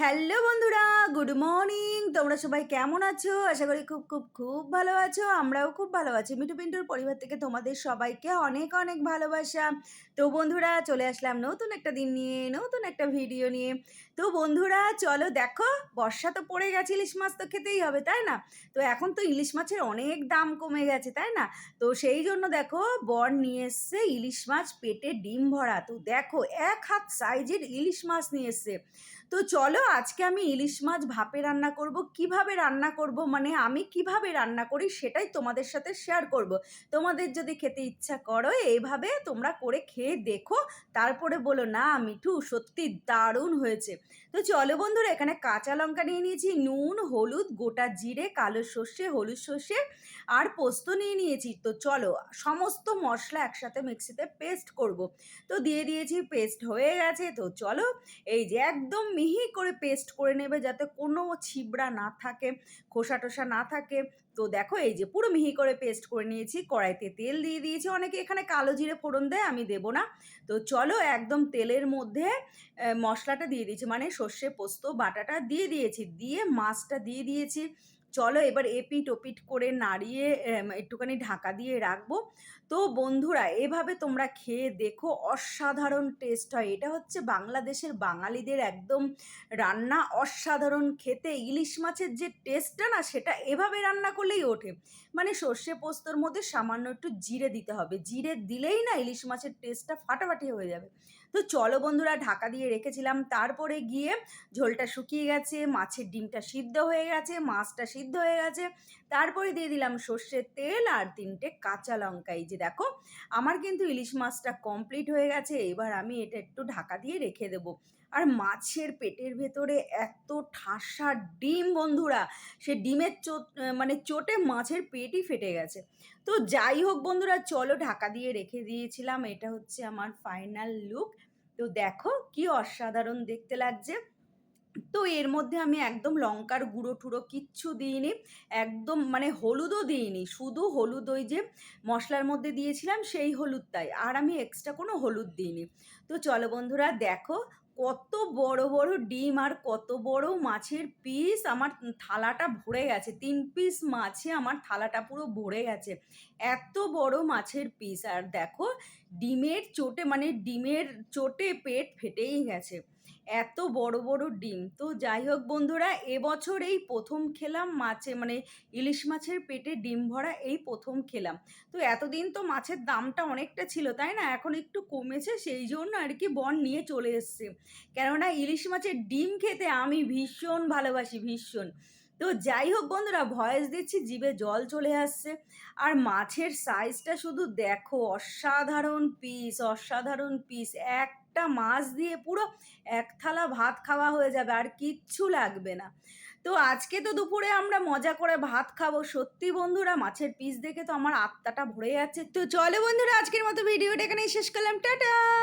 Hello বন্ধুরা, good morning. তোমরা সবাই কেমন আছো? আশা করি খুব খুব খুব ভালো আছো। আমরাও খুব ভালো আছি। মিঠু পিন্টুর পরিবার থেকে তোমাদের সবাইকে অনেক অনেক ভালোবাসা। তো বন্ধুরা, চলে আসলাম নতুন একটা দিন নিয়ে, নতুন একটা ভিডিও নিয়ে। তো বন্ধুরা, চলো দেখো, বর্ষা তো পড়ে গেছে, ইলিশ মাছ তো খেতেই হবে, তাই না? তো এখন তো ইলিশ মাছের অনেক দাম কমে গেছে, তাই না? তো সেই জন্য দেখো, বর নিয়ে এসছে ইলিশ মাছ, পেটে ডিম ভরা। তো দেখো, এক হাত সাইজের ইলিশ মাছ নিয়ে এসছে। তো চলো আজকে আমি ইলিশ মাছ ভাপে রান্না করব। কীভাবে রান্না করব? মানে আমি কীভাবে রান্না করি সেটাই তোমাদের সাথে শেয়ার করব। তোমাদের যদি খেতে ইচ্ছা করো, এইভাবে তোমরা করে খেয়ে দেখো। তারপরে বলো, না, মিঠু, সত্যি দারুণ হয়েছে। তো চলো বন্ধুরা, এখানে কাঁচা লঙ্কা নিয়ে নিয়েছি, নুন, হলুদ, গোটা জিরে, কালো সর্ষে, হলুদ সর্ষে আর পোস্ত নিয়ে নিয়েছি। তো চলো, সমস্ত মশলা একসাথে মিক্সিতে পেস্ট করব। তো দিয়ে দিয়েছি পেস্ট হয়ে গেছে। তো চলো, এই যে একদম মিহি করে পেস্ট করে নেবে যাতে কোনো ছিবড়া না থাকে, খোসা টোসা না থাকে। তো দেখো, এই যে পুরো মিহি করে পেস্ট করে নিয়েছি, কড়াইতে তেল দিয়ে দিয়েছি। অনেকে এখানে কালো জিরে ফোড়ন দেয়, আমি দেব না। তো চলো একদম তেলের মধ্যে মশলাটা দিয়ে দিয়েছি। মানে সর্ষে পোস্ত, বাটাটা দিয়ে দিয়েছি। দিয়ে মাছটা দিয়ে দিয়েছি। চলো এবার এপিট ওপিট করে নাড়িয়ে একটুখানি ঢাকা দিয়ে রাখব। তো বন্ধুরা, এভাবে তোমরা খেয়ে দেখো, অসাধারণ টেস্ট হয়। এটা হচ্ছে বাংলাদেশের বাঙালিদের একদম রান্না অসাধারণ খেতে। ইলিশ মাছের যে টেস্টটা না, সেটা এভাবে রান্না করলেই ওঠে। মানে সর্ষে পোস্তর মধ্যে সামান্য একটু জিরে দিতে হবে। জিরে দিলেই না ইলিশ মাছের টেস্টটা ফাটাফাটি হয়ে যাবে। তো চলো বন্ধুরা, ঢাকা দিয়ে রেখেছিলাম। তারপরে গিয়ে ঝোলটা শুকিয়ে গেছে, মাছের ডিমটা সিদ্ধ হয়ে গেছে, মাছটা সিদ্ধ হয়ে গেছে। তারপরে দিয়ে দিলাম সর্ষের তেল আর তিনটে কাঁচা লঙ্কা। এই যে দেখো, আমার কিন্তু ইলিশ মাছটা কমপ্লিট হয়ে গেছে, এবার আমি এটা একটু ঢাকা দিয়ে রেখে দেবো। আর মাছের পেটের ভেতরে এত ঠাসা ডিম বন্ধুরা, সে ডিমের চোট মানে চোটে মাছের পেটই ফেটে গেছে। তো যাই হোক বন্ধুরা, চলো ঢাকা দিয়ে রেখে দিয়েছিলাম। এটা হচ্ছে আমার ফাইনাল লুক তো দেখো কি অসাধারণ দেখতে লাগছে। তো এর মধ্যে আমি একদম লঙ্কার গুঁড়ো টুড়ো কিচ্ছু দিইনি, একদম মানে হলুদও দিইনি, শুধু হলুদ ওই যে মশলার মধ্যে দিয়েছিলাম, সেই হলুদটাই। আর আমি এক্সট্রা কোনো হলুদ দিইনি। তো চলো বন্ধুরা, দেখো কত বড় বড় ডিম আর কত বড় মাছের পিস আমার থালাটা ভরে গেছে। তিন পিস মাছে আমার থালাটা পুরো ভরে গেছে। এত বড় মাছের পিস আর দেখো ডিমের চোটে মানে ডিমের চোটে পেট ফেটেই গেছে। এত বড় বড় ডিম। তো যাই হোক বন্ধুরা এবছর এই প্রথম খেলাম মাছে মানে ইলিশ মাছের পেটে ডিম ভরা এই প্রথম খেলাম। তো এতদিন তো মাছের দামটা অনেকটা ছিল, তাই না? এখন একটু কমেছে, সেই জন্য আর কি বন নিয়ে চলে এসছে। কেননা ইলিশ মাছের ডিম খেতে আমি ভীষণ ভালোবাসি, ভীষণ। তো যাই হোক বন্ধুরা, ভয়েস দিচ্ছি, জিভে জল চলে আসছে। আর মাছের সাইজটা শুধু দেখো, অসাধারণ পিস অসাধারণ পিস একটা মাছ দিয়ে পুরো এক থালা ভাত খাওয়া হয়ে যাবে, আর কিচ্ছু লাগবে না। তো আজকে তো দুপুরে আমরা মজা করে ভাত খাব। সত্যি বন্ধুরা, মাছের পিস দেখে তো আমার আত্মাটা ভরে যাচ্ছে। তো চলো বন্ধুরা, আজকের মতো ভিডিওটা এখানেই শেষ করলাম। টাটা!